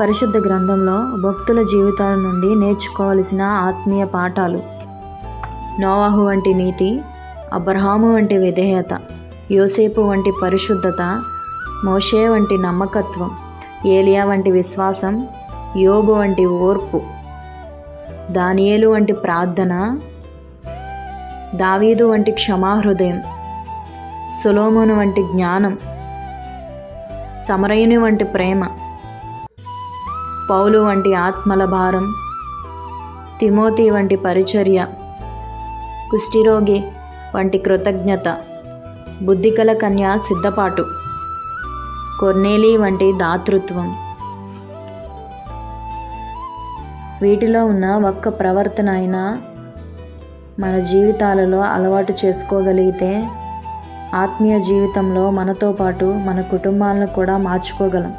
పరిశుద్ధ గ్రంథంలో భక్తుల జీవితాల నుండి నేర్చుకోవలసిన ఆత్మీయ పాఠాలు. నోవాహు వంటి నీతి అబ్రహాము వంటి విధేయత యోసేపు వంటి పరిశుద్ధత మోషే వంటి నమ్మకత్వం ఏలియా వంటి విశ్వాసం యోబు వంటి ఓర్పు దానియేలు వంటి ప్రార్థన దావీదు వంటి క్షమాహృదయం సులోమును వంటి జ్ఞానం సమరయుని వంటి ప్రేమ పౌలు వంటి ఆత్మల భారం తిమోతి వంటి పరిచర్య కుష్ఠిరోగి వంటి కృతజ్ఞత బుద్ధికల కన్య సిద్ధపాటు కొర్నేలి వంటి దాతృత్వం. వీటిలో ఉన్న ఒక్క ప్రవర్తన అయినా మన జీవితాలలో అలవాటు చేసుకోగలిగితే ఆత్మీయ జీవితంలో మనతో పాటు మన కుటుంబాలను కూడా మార్చుకోగలం.